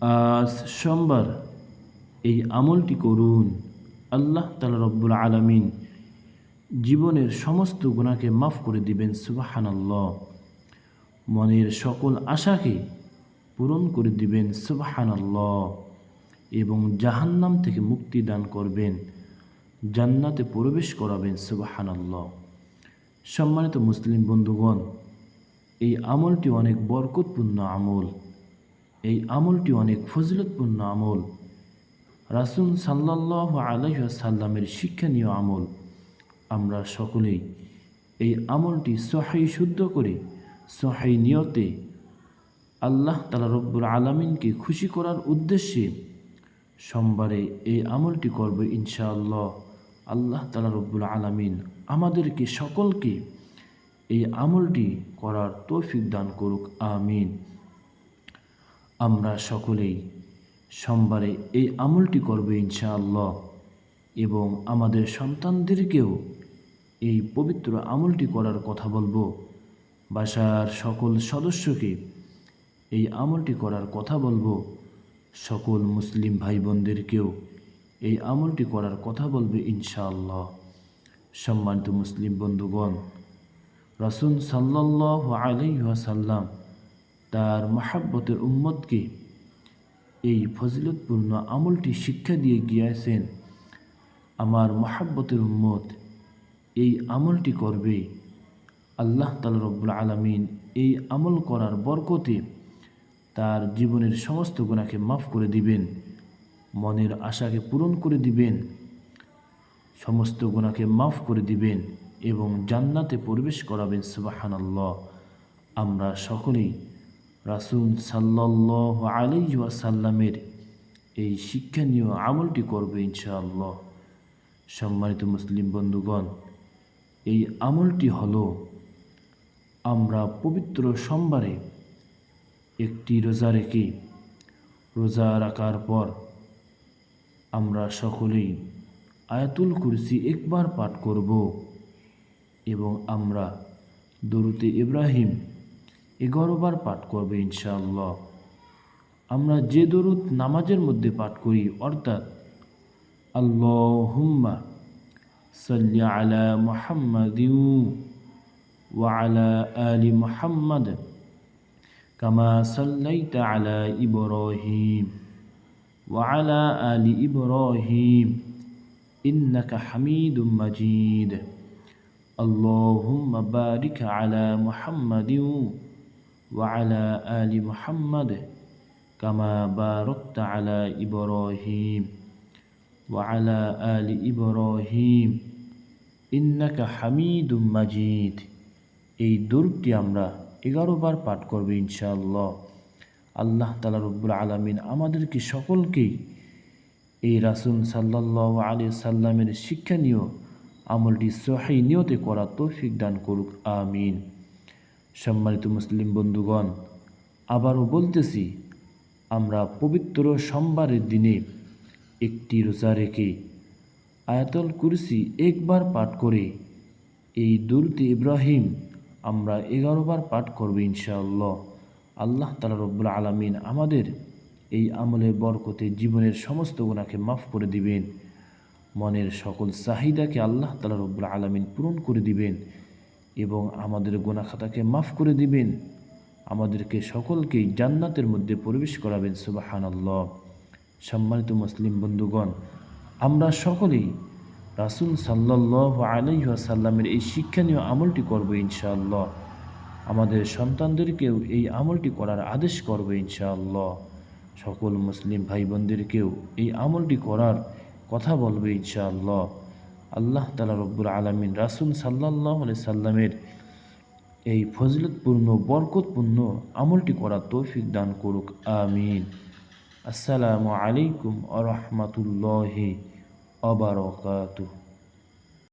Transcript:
আজ সোমবার এই আমলটি করুন। আল্লাহ তালা রব্বুল আলমিন জীবনের সমস্ত গুণাকে মাফ করে দিবেন, সুবাহানাল্লাহ। মনের সকল আশাকে পূরণ করে দিবেন, সুবাহানাল্লাহ। এবং জাহান্নাম থেকে মুক্তি দান করবেন, জান্নাতে প্রবেশ করাবেন, সুবাহানাল্লাহ। সম্মানিত মুসলিম বন্ধুগণ, এই আমলটি অনেক বরকতপূর্ণ আমল। এই আমলটি অনেক ফজিলতপূর্ণ আমল। রাসুল সাল্লাহ আলহাসাল্লামের শিক্ষণীয় আমল। আমরা সকলেই এই আমলটি সহাই শুদ্ধ করে সহাই নিয়তে আল্লাহ তালা রব্বুল আলমিনকে খুশি করার উদ্দেশ্যে সোমবারে এই আমলটি করবে ইনশাআল্লাহ। আল্লাহ তালা রব্বুল আলমিন আমাদেরকে সকলকে এই আমলটি করার তৌফিক দান করুক, আমিন। আমরা সকলেই সোমবারে এই আমলটি করবে ইনশাআল্লাহ এবং আমাদের সন্তানদেরকেও এই পবিত্র আমলটি করার কথা বলব। বাসার সকল সদস্যকে এই আমলটি করার কথা বলব। সকল মুসলিম ভাই বোনদেরকেও এই আমলটি করার কথা বলবে ইনশাআল্লাহ। সম্মানিত মুসলিম বন্ধুগণ, রাসুল সাল্লাহ আলাইসাল্লাম তার মাহাব্বতের উম্মতকে এই ফজিলতপূর্ণ আমলটি শিক্ষা দিয়ে গিয়েছেন, আমার মহাব্বতের উম্মত এই আমলটি করবে। আল্লাহ তালা রব্বুল আলমিন এই আমল করার বরকতে তার জীবনের সমস্ত গুণাকে মাফ করে দিবেন, মনের আশাকে পূরণ করে দিবেন, সমস্ত গুণাকে মাফ করে দিবেন এবং জান্নাতে প্রবেশ করাবেন সুবাহানাল্লাহ। আমরা সকলেই রাসুল সাল্লাহ আলাইসাল্লামের এই শিক্ষণীয় আমলটি করবে ইনশাআল্লাহ। সম্মানিত মুসলিম বন্ধুগণ, এই আমলটি হল আমরা পবিত্র সোমবারে একটি রোজা রেখে রোজা রাখার পর আমরা সকলেই আয়াতুল কুরসি একবার পাঠ করব এবং আমরা দরুতে ইব্রাহিম এগারোবার পাঠ করবে ইনশাআল্লাহ আমরা যে দরুদ নামাজের মধ্যে পাঠ করি অর্থাৎ আল্লাহুম্মা সাল্লি আলা মুহাম্মাদ وعلى آل محمد كما صليت على إبراهيم وعلى آل إبراهيم إنك حميد مجيد اللهم بارك على محمد وعلى آل محمد كما باركت على إبراهيم وعلى آل إبراهيم إنك حميد مجيد এই দরুদটি আমরা এগারো বার পাঠ করবে ইনশাআল্লাহ আল্লাহ তালা রব্বুল আলমিন আমাদেরকে সকলকেই এই রাসুল সাল্লাহ আলী সাল্লামের শিক্ষণীয় আমলটি সহাই নিয়তে করা তৌফিক দান করুক আমিন সম্মানিত মুসলিম বন্ধুগণ, আবারও বলতেছি, আমরা পবিত্র সোমবারের দিনে একটি রোজা রেখে আয়াতল কুরসি একবার পাঠ করে এই দুরুতে ইব্রাহিম আমরা এগারোবার পাঠ করব ইনশাআল্লাহ। আল্লাহ তালা রব্বুল আলমিন আমাদের এই আমলের বরকতে জীবনের সমস্ত গুণাকে মাফ করে দিবেন। মনের সকল চাহিদাকে আল্লাহ তালা রব্বুল আলমিন পূরণ করে দিবেন। এবং আমাদের গোনা খাতাকে মাফ করে দিবেন। আমাদেরকে সকলকেই জান্নাতের মধ্যে প্রবেশ করাবেন সুবাহান আল্লাহ সম্মানিত মুসলিম বন্ধুগণ, আমরা সকলেই রাসুল সাল্লাহ আলাইসাল্লামের এই শিক্ষণীয় আমলটি করব ইনশাআল্লাহ। আমাদের সন্তানদেরকেও এই আমলটি করার আদেশ করব ইনশাআল্লাহ। সকল মুসলিম ভাই বোনদেরকেও এই আমলটি করার কথা বলবে ইনশাআল্লাহ। আল্লাহ তালা রব্বুল আলমিন রাসুল সাল্লাহ সাল্লামের এই ফজিলতপূর্ণ, বরকতপূর্ণ আমলটি করার তৌফিক দান করুক, আমিন। আসসালামু আলাইকুম আ রহমতুল্লাহি অবরকাতুহ